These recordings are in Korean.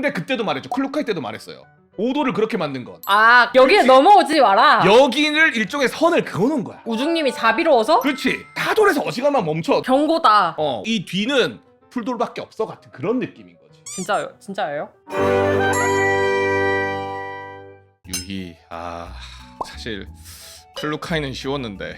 근데 그때도 말했죠. 클루카이 때도 말했어요. 오도를 그렇게 만든 건 아 여기에 그렇지. 넘어오지 마라. 여기를 일종의 선을 그어놓은 거야. 우중님이 자비로워서 그렇지. 타돌에서 어지간하면 멈춰. 경고다. 어, 이 뒤는 풀돌밖에 없어 같은 그런 느낌인 거지. 진짜요? 진짜예요? 유희 아 사실 클루카이는 쉬웠는데.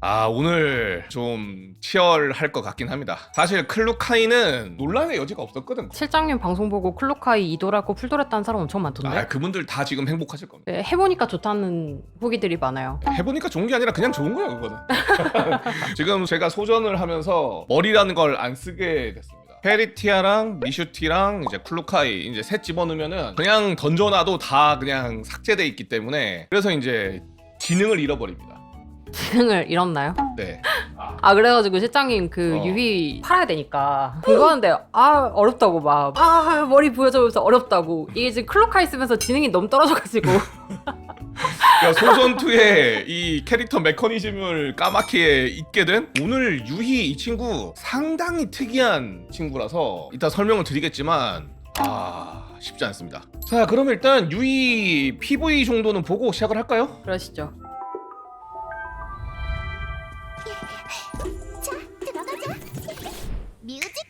아 오늘 좀 치열할 것 같긴 합니다. 사실 클루카이는 논란의 여지가 없었거든. 실장님 방송 보고 클로카이 이도라고 풀돌했다는 사람 엄청 많던데. 아 그분들 다 지금 행복하실 겁니다. 네, 해보니까 좋다는 후기들이 많아요. 해보니까 좋은 게 아니라 그냥 좋은 거야 그거는. 지금 제가 소전을 하면서 머리라는 걸 안 쓰게 됐습니다. 페리티아랑 미슈티랑 이제 클루카이 이제 셋 집어넣으면은 그냥 던져놔도 다 그냥 삭제돼 있기 때문에 그래서 이제 지능을 잃어버립니다. 지능을 잃었나요? 네. 아 그래가지고 실장님 그 어. 유희 팔아야 되니까. 그거 하는데 아 어렵다고 막. 아 머리 보여줘서 어렵다고. 이게 지금 클로카이 쓰면서 지능이 너무 떨어져가지고. 소전2의 이 캐릭터 메커니즘을 까맣게 잊게 된 오늘 유희 이 친구 상당히 특이한 친구라서 이따 설명을 드리겠지만 아 쉽지 않습니다 자 그럼 일단 유희 PV 정도는 보고 시작을 할까요? 그러시죠. 자, 들어가자. 뮤직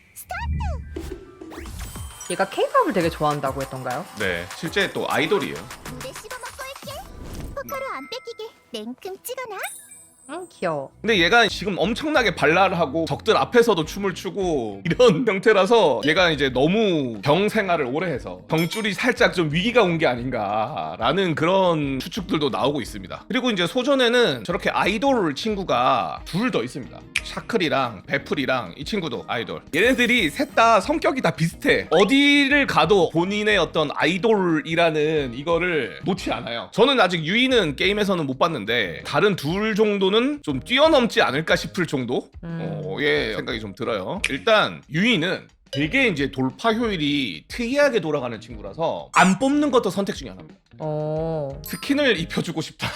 얘가 케이팝을 되게 좋아한다고 했던가요? 네 실제 또 아이돌이에요 물에 씹어 먹고 올게. 포카로 안 뺏기게 냉큼 찍어놔. 응 귀여워. 근데 얘가 지금 엄청나게 발랄을 하고 적들 앞에서도 춤을 추고 이런 형태라서 얘가 이제 너무 병 생활을 오래 해서 병줄이 살짝 좀 위기가 온 게 아닌가라는 그런 추측들도 나오고 있습니다. 그리고 이제 소전에는 저렇게 아이돌 친구가 둘 더 있습니다. 샤클이랑 베풀이랑 이 친구도 아이돌. 얘네들이 셋 다 성격이 다 비슷해. 어디를 가도 본인의 어떤 아이돌이라는 이거를 놓지 않아요. 저는 아직 유이는 게임에서는 못 봤는데 다른 둘 정도는 좀 뛰어넘지 않을까 싶을 정도? 음. 어, 예, 생각이 좀 들어요. 일단 유이는 되게 이제 돌파 효율이 특이하게 돌아가는 친구라서 안 뽑는 것도 선택 중에 하나입니다. 어. 스킨을 입혀주고 싶다.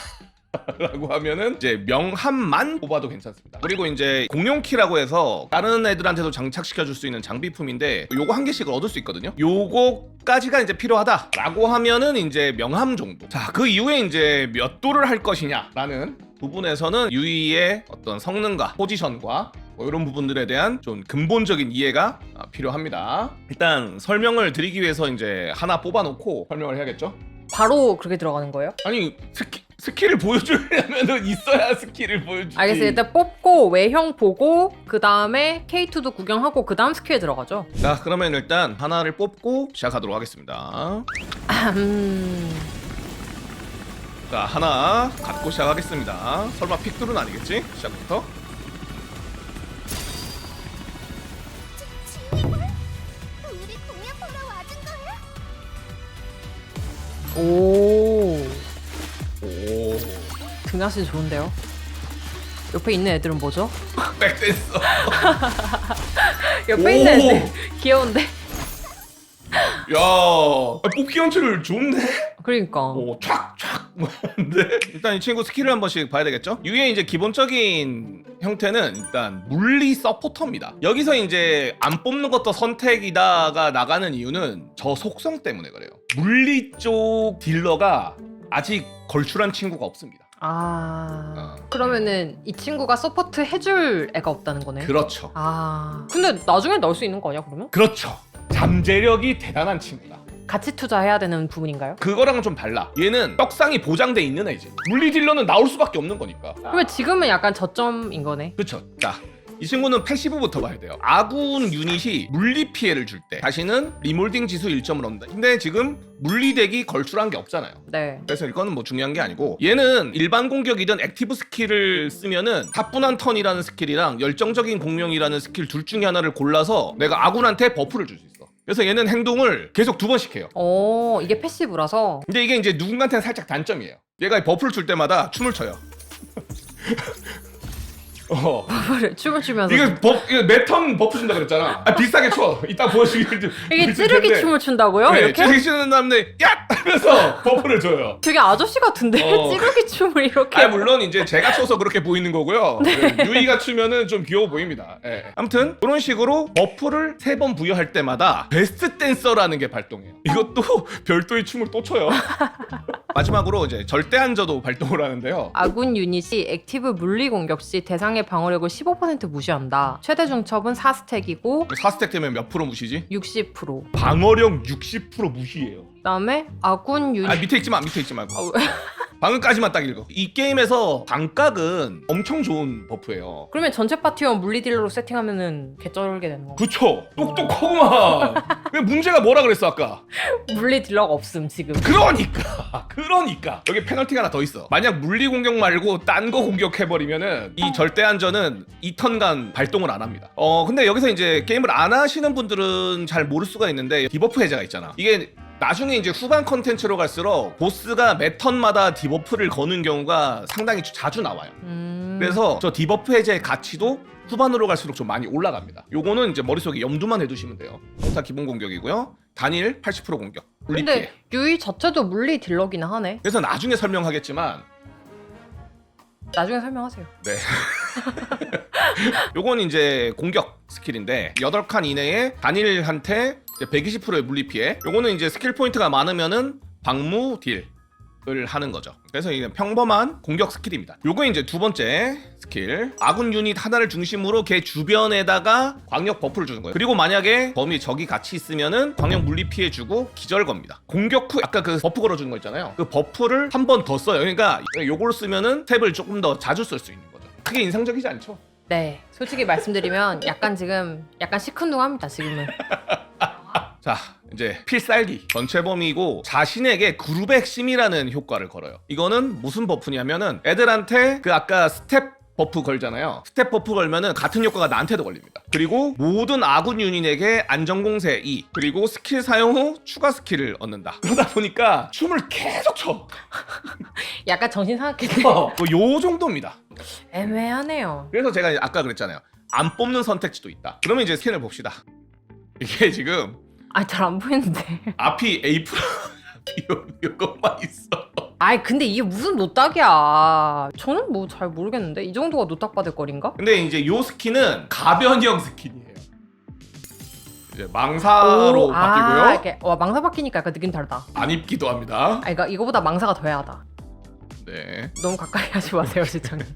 라고 하면은 이제 명함만 뽑아도 괜찮습니다. 그리고 이제 공용키라고 해서 다른 애들한테도 장착시켜 줄 수 있는 장비품인데 요거 한 개씩을 얻을 수 있거든요. 요거까지가 이제 필요하다 라고 하면은 이제 명함 정도. 자, 그 이후에 이제 몇 도를 할 것이냐 라는 부분에서는 유이의 어떤 성능과 포지션과 뭐 이런 부분들에 대한 좀 근본적인 이해가 아, 필요합니다. 일단 설명을 드리기 위해서 이제 하나 뽑아놓고 설명을 해야겠죠? 바로 그렇게 들어가는 거예요? 아니 스키, 스킬을 보여주려면 있어야 스킬을 보여주지 알겠어요. 일단 뽑고 외형 보고 그 다음에 K2도 구경하고 그 다음 스킬에 들어가죠. 자 그러면 일단 하나를 뽑고 시작하도록 하겠습니다 음. 자 하나 갖고 시작하겠습니다 설마 픽들은 아니겠지? 시작부터 지휘관? 우리 공연 보러 와준 거야? 오. 오 등하신 좋은데요? 옆에 있는 애들은 뭐죠? 백댄서 옆에 오. 있는 애들 귀여운데? 야 아, 뽑기 연출을 좋네 그러니까. 오 촥촥 근데 일단 이 친구 스킬을 한 번씩 봐야 되겠죠? 유의 이제 기본적인 형태는 일단 물리 서포터입니다. 여기서 이제 안 뽑는 것도 선택이다가 나가는 이유는 저 속성 때문에 그래요. 물리 쪽 딜러가 아직 걸출한 친구가 없습니다. 아. 어. 그러면은 이 친구가 서포트 해줄 애가 없다는 거네. 그렇죠. 아. 근데 나중에 넣을 수 있는 거 아니야 그러면? 그렇죠. 잠재력이 대단한 친구다. 같이 투자해야 되는 부분인가요? 그거랑은 좀 달라. 얘는 떡상이 보장돼 있는 애지. 물리 딜러는 나올 수밖에 없는 거니까. 그러면 지금은 약간 저점인 거네. 그렇죠. 자, 이 친구는 패시브부터 봐야 돼요. 아군 유닛이 물리 피해를 줄 때 다시는 리몰딩 지수 1점을 얻는다. 근데 지금 물리덱이 걸출한 게 없잖아요. 네. 그래서 이거는 뭐 중요한 게 아니고 얘는 일반 공격이든 액티브 스킬을 쓰면은 가뿐한 턴이라는 스킬이랑 열정적인 공명이라는 스킬 둘 중에 하나를 골라서 내가 아군한테 버프를 줄 수 있어. 그래서 얘는 행동을 계속 두 번씩 해요. 어, 이게 패시브라서 근데 이게 이제 누군가한테는 살짝 단점이에요. 얘가 버프를 줄 때마다 춤을 춰요. 어. 춤을 추면서 이거 버, 이거 매턴 버프 준다 그랬잖아. 아, 비싸게 춰. 이따 보여주기 좀. 이게 찌르기 춤을 춘다고요? 네, 이렇게? 찌르기 추는 다음에 야 하면서 버프를 줘요. 되게 아저씨 같은데 어. 찌르기 춤을 이렇게 아 물론 이제 제가 춰서 그렇게 보이는 거고요. 네, 유이가 추면은 좀 귀여워 보입니다. 예. 아무튼 이런 식으로 버프를 세 번 부여할 때마다 베스트 댄서라는 게 발동해요. 이것도 별도의 춤을 또 춰요. 마지막으로 이제 절대 안저도 발동을 하는데요. 아군 유닛이 액티브 물리 공격 시 대상의 방어력을 15% 무시한다. 최대 중첩은 4스택이고 4스택 되면 몇 프로 무시지? 60%. 방어력 60% 무시해요. 그다음에 아군 유닛. 아 밑에 있지 마 밑에 있지 말고. 아, 왜? 방금까지만 딱 읽어. 이 게임에서 반각은 엄청 좋은 버프예요. 그러면 전체 파티원 물리 딜러로 세팅하면은 개쩔게 되는 거. 그쵸. 똑똑하구만. 왜 문제가 뭐라 그랬어 아까? 물리 딜러가 없음 지금. 그러니까. 그러니까. 여기 페널티가 하나 더 있어. 만약 물리 공격 말고 딴 거 공격해버리면은 이 절대 안전은 2턴간 발동을 안 합니다. 어 근데 여기서 이제 게임을 안 하시는 분들은 잘 모를 수가 있는데 디버프 해제가 있잖아. 이게 나중에 이제 후반 컨텐츠로 갈수록 보스가 매 턴마다 디버프를 거는 경우가 상당히 자주 나와요 음... 그래서 저 디버프 해제의 가치도 후반으로 갈수록 좀 많이 올라갑니다. 요거는 이제 머릿속에 염두만 해두시면 돼요. 평타 기본 공격이고요. 단일 80% 공격. 물리 피해. 근데 유이 자체도 물리 딜러긴 하네. 그래서 나중에 설명하겠지만 나중에 설명하세요. 네. 요건 이제 공격 스킬인데 8칸 이내에 단일한테 120%의 물리 피해. 요거는 이제 스킬 포인트가 많으면은 방무 딜. 을 하는 거죠. 그래서 이게 평범한 공격 스킬입니다. 요거 이제 두 번째 스킬. 아군 유닛 하나를 중심으로 걔 주변에다가 광역 버프를 주는 거예요. 그리고 만약에 범위 적이 같이 있으면은 광역 물리 피해 주고 기절 겁니다. 공격 후 아까 그 버프 걸어주는 거 있잖아요. 그 버프를 한 번 더 써요. 그러니까 요걸 쓰면은 탭을 조금 더 자주 쓸 수 있는 거죠. 크게 인상적이지 않죠? 네, 솔직히 말씀드리면 약간 지금 약간 시큰둥합니다 지금은. 자 이제 필살기 전체 범위고 자신에게 그룹의 핵심이라는 효과를 걸어요. 이거는 무슨 버프냐면은 애들한테 그 아까 스텝 버프 걸잖아요. 스텝 버프 걸면은 같은 효과가 나한테도 걸립니다. 그리고 모든 아군 유닛에게 안전공세 2 그리고 스킬 사용 후 추가 스킬을 얻는다. 그러다 보니까 춤을 계속 춰. 약간 정신 사납겠네. 뭐요 정도입니다. 애매하네요. 그래서 제가 아까 그랬잖아요. 안 뽑는 선택지도 있다. 그러면 이제 스킨을 봅시다. 이게 지금 아 잘 안 보이는데. 앞이 요, 요것만 있어 아이 근데 이게 무슨 노딱이야. 저는 뭐 잘 모르겠는데 이 정도가 노딱 받을 거리인가? 근데 이제 요 스킨은 가변형 스킨이에요. 이제 망사로 오, 바뀌고요. 아, 이렇게 와 망사 바뀌니까 약간 느낌 다르다. 안 입기도 합니다. 아 이거 이거보다 망사가 더해야 하다. 네. 너무 가까이 하지 마세요 시청님.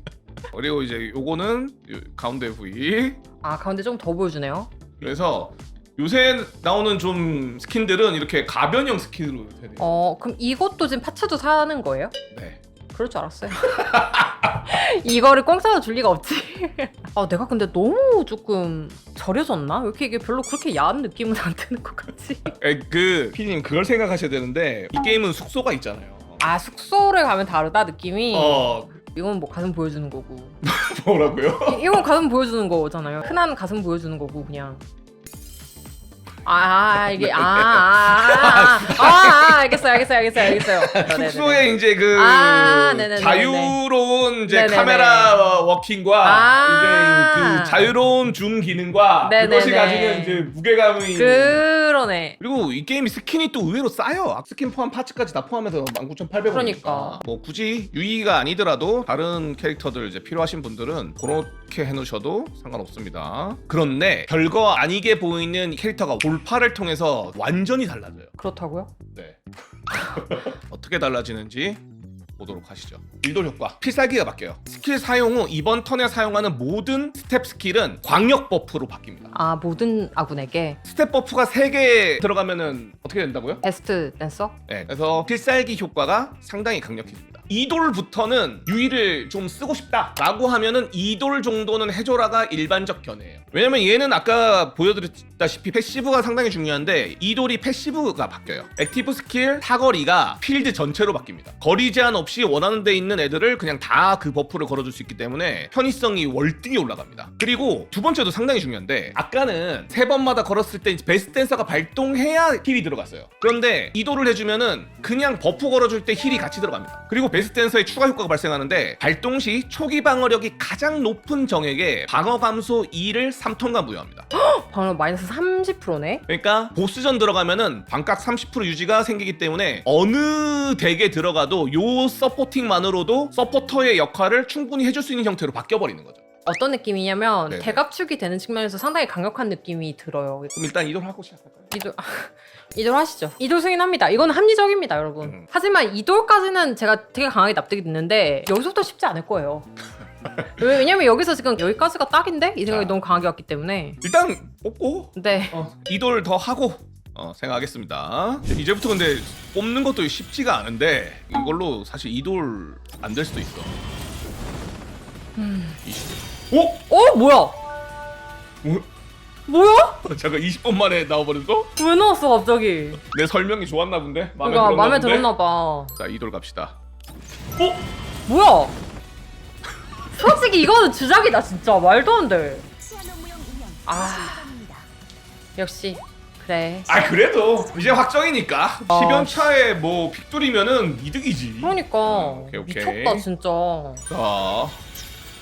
그리고 이제 요거는 요 가운데 부위. 아 가운데 좀 더 보여주네요. 그래서 요새 나오는 좀 스킨들은 이렇게 가변형 스킨으로 돼요. 어 그럼 이것도 지금 파츠도 사는 거예요? 네. 그럴 줄 알았어요. 이거를 공짜로 줄 리가 없지. 아 내가 근데 너무 조금 절여졌나? 왜 이렇게 이게 별로 그렇게 야한 느낌은 안 드는 것 같지? 에, 그 피디님 그걸 생각하셔야 되는데 이 게임은 숙소가 있잖아요. 아 숙소를 가면 다르다 느낌이. 어 이건 뭐 가슴 보여주는 거고. 뭐라고요? 이- 이건 가슴 보여주는 거잖아요. 흔한 가슴 보여주는 거고 그냥. 아, 아, 이게 아, 아, 아, 아, 아, 알겠어요, 알겠어요, 알겠어요, 알겠어요. 네네네. 숙소에 이제 그 아, 네네네네. 자유로운 이제 네네네. 카메라 워킹과 아. 이제 그 자유로운 줌 기능과 네네네. 그것이 가지는 이제 무게감이 그 러네. 그리고 이 게임이 스킨이 또 의외로 싸요. 스킨 포함 파츠까지 다 포함해서 19,800원. 그러니까. 뭐 굳이 유이가 아니더라도 다른 캐릭터들 이제 필요하신 분들은 그렇게 해놓으셔도 상관없습니다. 그런데 별거 아니게 보이는 캐릭터가 돌파를 통해서 완전히 달라져요. 그렇다고요? 네. 어떻게 달라지는지 보도록 하시죠. 일돌 효과. 필살기가 바뀌어요. 스킬 사용 후 이번 턴에 사용하는 모든 스텝 스킬은 광역 버프로 바뀝니다. 아 모든 아군에게 스텝 버프가 3개 들어가면은 어떻게 된다고요? 베스트 댄서? 네. 그래서 필살기 효과가 상당히 강력해집니다. 이돌부터는 유의를 좀 쓰고 싶다라고 하면은 이돌 정도는 해줘라가 일반적 견해예요. 왜냐면 얘는 아까 보여드렸다시피 패시브가 상당히 중요한데 이돌이 패시브가 바뀌어요. 액티브 스킬 사거리가 필드 전체로 바뀝니다. 거리 제한 없이 원하는 데 있는 애들을 그냥 다 그 버프를 걸어줄 수 있기 때문에 편의성이 월등히 올라갑니다. 그리고 두 번째도 상당히 중요한데 아까는 세 번마다 걸었을 때 베스트 댄서가 발동해야 힐이 들어갔어요. 그런데 이도를 해주면은 그냥 버프 걸어줄 때 힐이 같이 들어갑니다. 그리고 베스트 댄서의 추가 효과가 발생하는데 발동 시 초기 방어력이 가장 높은 정액에 방어 감소 2를 3톤간 부여합니다. 방금 마이너스 30%네. 그러니까 보스전 들어가면은 반각 30% 유지가 생기기 때문에 어느 덱에 들어가도 요 서포팅만으로도 서포터의 역할을 충분히 해줄 수 있는 형태로 바뀌어 버리는 거죠. 어떤 느낌이냐면 네네. 대갑축이 되는 측면에서 상당히 강력한 느낌이 들어요. 그럼 일단 이동하고 시작할까요? 이돌 이돌 하시죠. 이돌 승인합니다. 이건 합리적입니다, 여러분. 음. 하지만 이돌까지는 제가 되게 강하게 납득이 됐는데 여기서부터 쉽지 않을 거예요. 왜- 왜냐면 여기서 지금 여기까지가 딱인데 이 생각이 자. 너무 강하게 왔기 때문에. 일단 뽑고 네. 어, 이돌 더 하고 어, 생각하겠습니다. 이제부터 근데 뽑는 것도 쉽지가 않은데 이걸로 사실 이돌 안 될 수도 있어. 음. 20. 오? 어 뭐야? 뭐? 뭐야? 잠깐 20분 만에 나와버렸어? 왜 나왔어 갑자기? 내 설명이 좋았나 본데? 마음에 그러니까 들었나 마음에 본데? 들었나 봐. 자 이돌 갑시다. 뭐야? 솔직히 이거는 주작이다 진짜 말도 안 돼. 시아노무용 인형 아. 역시 그래. 아 그래도 이제 확정이니까 아, 10연 차에 뭐 픽돌이면은 이득이지. 그러니까 오케이, 오케이. 미쳤다 진짜. 자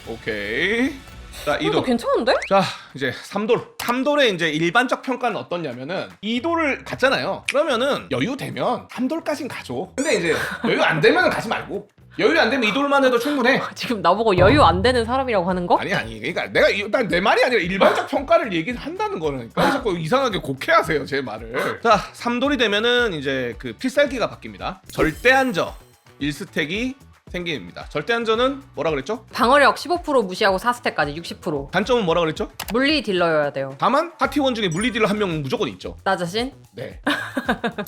오케이. 자 이돌. 괜찮은데? 자 이제 3돌. 3돌의 이제 일반적 평가는 어떠냐면은 2돌을 갔잖아요. 그러면은 여유 되면 3돌까진 가줘 근데 이제 여유 안 되면 가지 말고 여유 안 되면 2돌만 해도 충분해. 지금 나보고 여유 안 되는 사람이라고 하는 거? 아니 아니. 그러니까 내가 일단 내 말이 아니라 일반적 평가를 얘기를 한다는 거는 왜 자꾸 이상하게 곡해하세요 제 말을. 자 3돌이 되면은 이제 그 필살기가 바뀝니다. 절대 안저. 1스택이 생깁니다 절대 안저는 뭐라 그랬죠? 방어력 15% 무시하고 4스택까지 60%. 단점은 뭐라 그랬죠? 물리 딜러여야 돼요. 다만 파티원 중에 물리딜러 한명 무조건 있죠 나 자신? 네.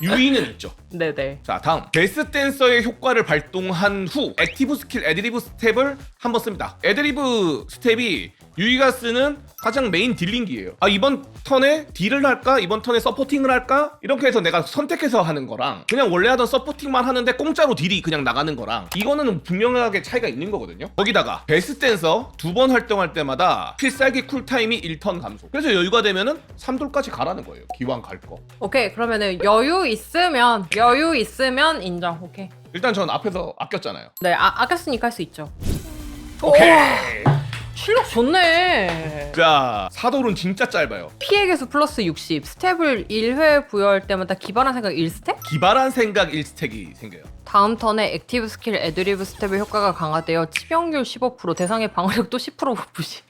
유의는 있죠. 네네. 자, 다음. 베스 댄서의 효과를 발동한 후 액티브 스킬 애드리브 스텝을 한번 씁니다. 애드리브 스텝이 유이가 쓰는 가장 메인 딜링기예요. 아, 이번 턴에 딜을 할까? 이번 턴에 서포팅을 할까? 이렇게 해서 내가 선택해서 하는 거랑 그냥 원래 하던 서포팅만 하는데 공짜로 딜이 그냥 나가는 거랑 이거는 분명하게 차이가 있는 거거든요. 거기다가 베스 댄서 두 번 활동할 때마다 필살기 쿨타임이 1턴 감소. 그래서 여유가 되면은 3돌까지 가라는 거예요. 기왕 갈 거. 오케이 그러면은 여유 있으면 여유 있으면 인정. 오케이. 일단 전 앞에서 아꼈잖아요. 네 아, 아꼈으니까 할 수 있죠. 오케이. 실력 좋네. 자, 사돌은 진짜 짧아요. 피해 개수 플러스 60. 스텝을 1회 부여할 때마다 기반한 생각 1스텝? 기발한 생각 1스택이 생겨요. 다음 턴에 액티브 스킬 애드리브 스텝의 효과가 강화되어 치명률 15% 대상의 방어력도 10% 부시.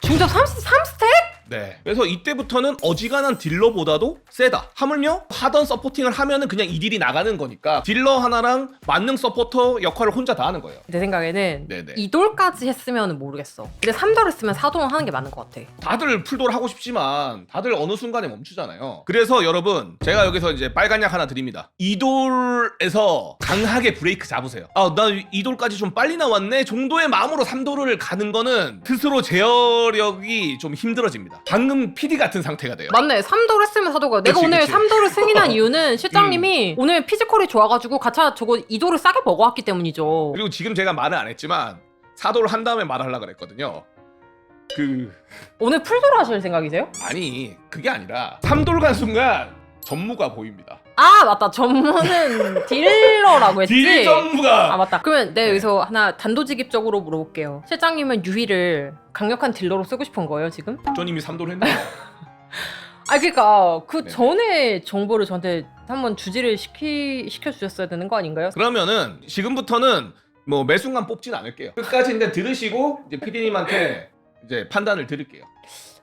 중접 33스텝? 네. 그래서 이때부터는 어지간한 딜러보다도 세다. 하물며 하던 서포팅을 하면은 그냥 이 딜이 나가는 거니까 딜러 하나랑 만능 서포터 역할을 혼자 다 하는 거예요. 내 생각에는 네네. 2돌까지 했으면 모르겠어. 근데 3돌 했으면 4돌 하는 게 맞는 것 같아. 다들 풀돌 하고 싶지만 다들 어느 순간에 멈추잖아요. 그래서 여러분 제가 여기서 이제 빨간 약 하나 드립니다. 이돌에서 강하게 브레이크 잡으세요. 아, 나 이돌까지 좀 빨리 나왔네 정도의 마음으로 3돌을 가는 거는 스스로 제어력이 좀 힘들어집니다. 방금 PD 같은 상태가 돼요. 맞네. 3돌 했으면 4돌가. 내가 그치, 오늘 그치. 3돌을 승인한 이유는 실장님이 오늘 피지컬이 좋아가지고 가차 저거 2돌을 싸게 먹어왔기 때문이죠. 그리고 지금 제가 말을 안 했지만 사도를 한 다음에 말하려고 그랬거든요. 그 오늘 풀돌 하실 생각이세요? 아니 그게 아니라 3돌 간 순간 전무가 보입니다. 아 맞다. 전문은 딜러라고 했지. 딜 전무가 아 맞다. 그러면 내가 네. 여기서 하나 단도직입적으로 물어볼게요. 실장님은 유희를 강력한 딜러로 쓰고 싶은 거예요 지금? 조님이 3돌 했나요? 아 그러니까 그 네. 전에 정보를 저한테 한번 주지를 시키 시켜 주셨어야 되는 거 아닌가요? 그러면은 지금부터는 뭐 매 순간 뽑진 않을게요. 끝까지 이제 들으시고 이제 PD님한테 이제 판단을 드릴게요.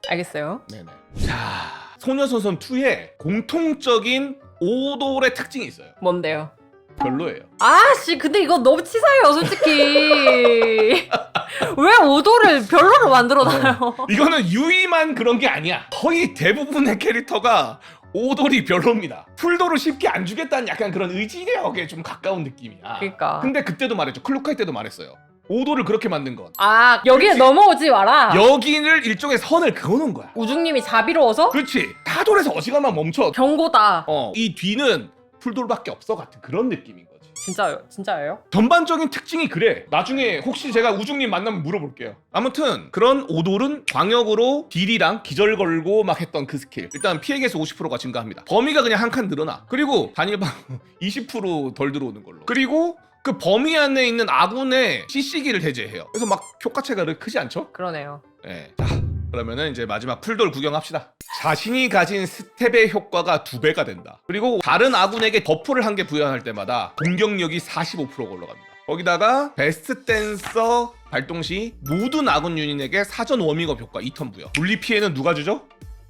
알겠어요. 네네. 자 소녀선선 2의 공통적인 오돌의 특징이 있어요. 뭔데요? 별로예요. 아씨 근데 이거 너무 치사해요 솔직히 왜 오도를 별로로 만들어놔요 이거는 유이만 그런 게 아니야. 거의 대부분의 캐릭터가 오돌이 별로입니다. 풀도를 쉽게 안 주겠다는 약간 그런 의지력에 좀 가까운 느낌이야. 그러니까 근데 그때도 말했죠. 클루카이 때도 말했어요. 오돌을 그렇게 만든 건 아 여기에 그렇지. 넘어오지 마라 여기를 일종의 선을 그어놓은 거야. 우중님이 자비로워서 그렇지. 타돌에서 어지간하면 멈춰. 경고다 어, 이 뒤는 풀돌밖에 없어 같은 그런 느낌인 거지. 진짜요 진짜예요? 전반적인 특징이 그래. 나중에 혹시 제가 우중님 만나면 물어볼게요. 아무튼 그런 오돌은 광역으로 딜이랑 기절 걸고 막 했던 그 스킬. 일단 피해 개수 50%가 증가합니다. 범위가 그냥 한 칸 늘어나. 그리고 단일방 20%덜 들어오는 걸로. 그리고 그 범위 안에 있는 아군의 CC기를 해제해요. 그래서 막 효과체가 크지 않죠? 그러네요. 네. 자, 그러면은 이제 마지막 풀돌 구경합시다. 자신이 가진 스텝의 효과가 두 배가 된다. 그리고 다른 아군에게 버프를 한 개 부여할 때마다 공격력이 45% 올라갑니다. 거기다가 베스트 댄서 발동 시 모든 아군 유닛에게 사전 워밍업 효과 2턴 부여. 물리 피해는 누가 주죠?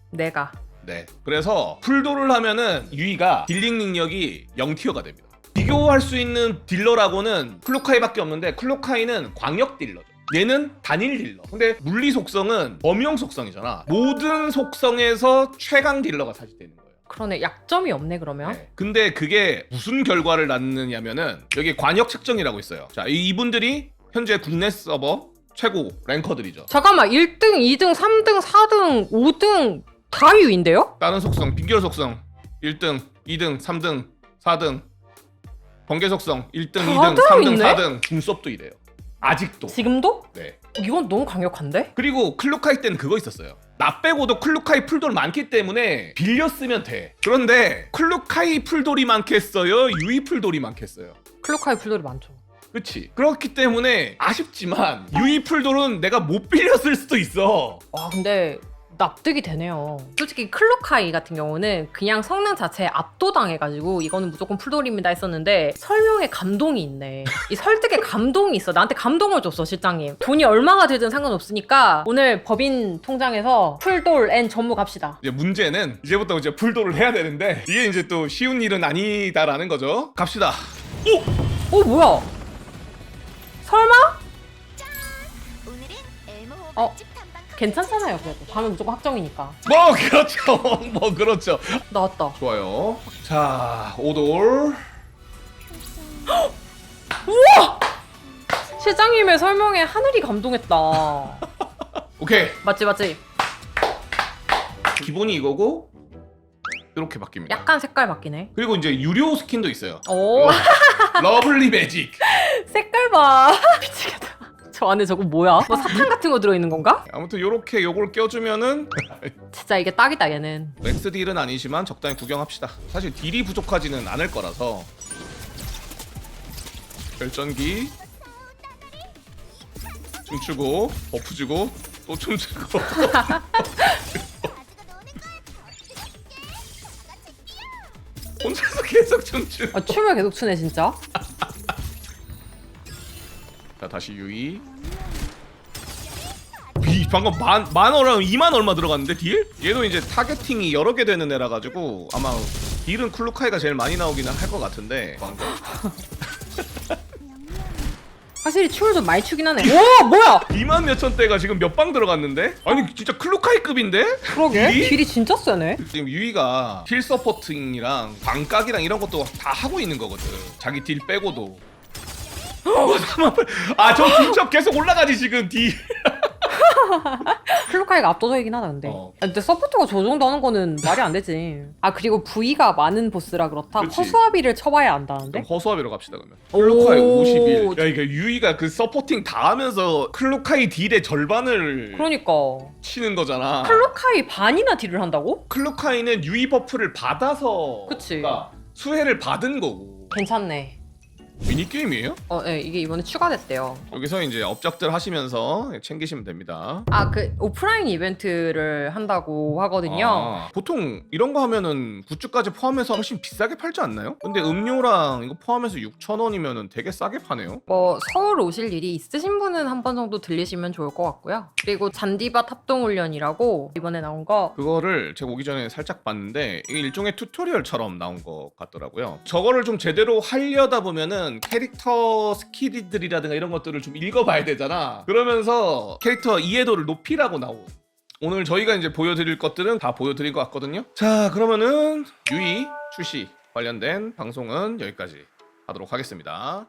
내가. 네. 그래서 풀도를 하면은 유이가 딜링 능력이 0티어가 됩니다. 비교할 수 있는 딜러라고는 클로카이밖에 없는데 클로카이는 광역 딜러죠. 얘는 단일 딜러. 근데 물리 속성은 범용 속성이잖아. 모든 속성에서 최강 딜러가 사실되는 거예요. 그러네. 약점이 없네 그러면. 네. 근데 그게 무슨 결과를 낳느냐면은 여기 관역 측정이라고 있어요. 자, 이- 이분들이 현재 국내 서버 최고 랭커들이죠. 잠깐만 1등, 2등, 3등, 4등, 5등 다 유인데요? 다른 속성, 빈결 속성 1등, 2등, 3등, 4등 번개 속성 1등, 다 2등, 3등, 들어있네? 4등 중섭도 이래요. 아직도. 지금도? 네. 이건 너무 강력한데? 그리고 클루카이 때는 그거 있었어요. 나 빼고도 클루카이 풀돌 많기 때문에 빌려 쓰면 돼. 그런데 클루카이 풀돌이 많겠어요? 유이 풀돌이 많겠어요? 클로카이 풀돌이 많죠. 그치? 그렇기 때문에 아쉽지만 유이 풀돌은 내가 못 빌려 쓸 수도 있어. 와 근데 납득이 되네요. 솔직히 클로카이 같은 경우는 그냥 성능 자체에 압도당해가지고 이거는 무조건 풀돌입니다 했었는데 설명에 감동이 있네. 이 설득에 감동이 있어. 나한테 감동을 줬어 실장님. 돈이 얼마가 들든 상관없으니까 오늘 법인 통장에서 풀돌 앤 전무 갑시다. 이제 문제는 이제부터 이제 풀돌을 해야 되는데 이게 이제 또 쉬운 일은 아니다라는 거죠. 갑시다. 어 뭐야? 설마? 오늘은 엘모 어. 맛집 괜찮잖아요 그래도. 밤은 무조건 확정이니까. 뭐 그렇죠. 뭐 그렇죠. 나왔다. 좋아요. 자, 오돌. 실장님의 설명에 하늘이 감동했다. 오케이. 맞지 맞지? 기본이 이거고 이렇게 바뀝니다. 약간 색깔 바뀌네. 그리고 이제 유료 스킨도 있어요. 오 러블리 매직. 색깔 봐. 미치겠다. 저 안에 저거 뭐야? 뭐 사탕 같은 거 들어있는 건가? 아무튼 요렇게 요걸 껴주면은 진짜 이게 딱이다 얘는. 맥스 딜은 아니지만 적당히 구경합시다. 사실 딜이 부족하지는 않을 거라서 결전기 춤추고 버프 주고 또 춤추고 혼자서 계속 춤추고 아, 춤을 계속 추네 진짜. 자 다시 유이 이 방금 만, 만 얼마 2만 얼마 들어갔는데 딜? 얘도 이제 타겟팅이 여러 개 되는 애라 가지고 아마 딜은 쿨루카이가 제일 많이 나오기는 할 것 같은데 방금 확실히 춤을 좀 많이 추긴 하네. 오 뭐야? 2만 몇천 대가 지금 몇 방 들어갔는데? 아니 진짜 클루카이급인데? 그러게. 딜이? 딜이 진짜 세네. 지금 유이가 힐 서포팅이랑 방각이랑 이런 것도 다 하고 있는 거거든 자기 딜 빼고도 아저 중첩 계속 올라가지 지금 딜 클로카이가 압도적이긴 하다 근데. 어. 아, 근데 서포터가 저 정도 하는 거는 말이 안 되지. 아 그리고 V가 많은 보스라 그렇다. 그치. 허수아비를 쳐봐야 안다는데? 그럼 허수아비로 갑시다 그러면 오. 클루카이 51 야 이게 유이가 그 서포팅 다 하면서 클루카이 딜의 절반을 그러니까 치는 거잖아 클로카이 반이나 딜을 한다고? 클루카이는 유이 버프를 받아서 그치. 그러니까 수혜를 받은 거고 괜찮네. 미니 게임이에요? 어, 네, 이게 이번에 추가됐대요. 여기서 이제 업적들 하시면서 챙기시면 됩니다. 아, 그 오프라인 이벤트를 한다고 하거든요. 아, 보통 이런 거 하면은 굿즈까지 포함해서 훨씬 비싸게 팔지 않나요? 근데 음료랑 이거 포함해서 6,000원이면은 되게 싸게 파네요. 뭐 서울 오실 일이 있으신 분은 한 번 정도 들리시면 좋을 것 같고요. 그리고 잔디밭 합동훈련이라고 이번에 나온 거 그거를 제가 오기 전에 살짝 봤는데 이게 일종의 튜토리얼처럼 나온 것 같더라고요. 저거를 좀 제대로 하려다 보면은 캐릭터 스킬들이라든가 이런 것들을 좀 읽어봐야 되잖아. 그러면서 캐릭터 이해도를 높이라고 나온. 오늘 저희가 이제 보여드릴 것들은 다 보여드린 것 같거든요. 자, 그러면은 유이 출시 관련된 방송은 여기까지 하도록 하겠습니다.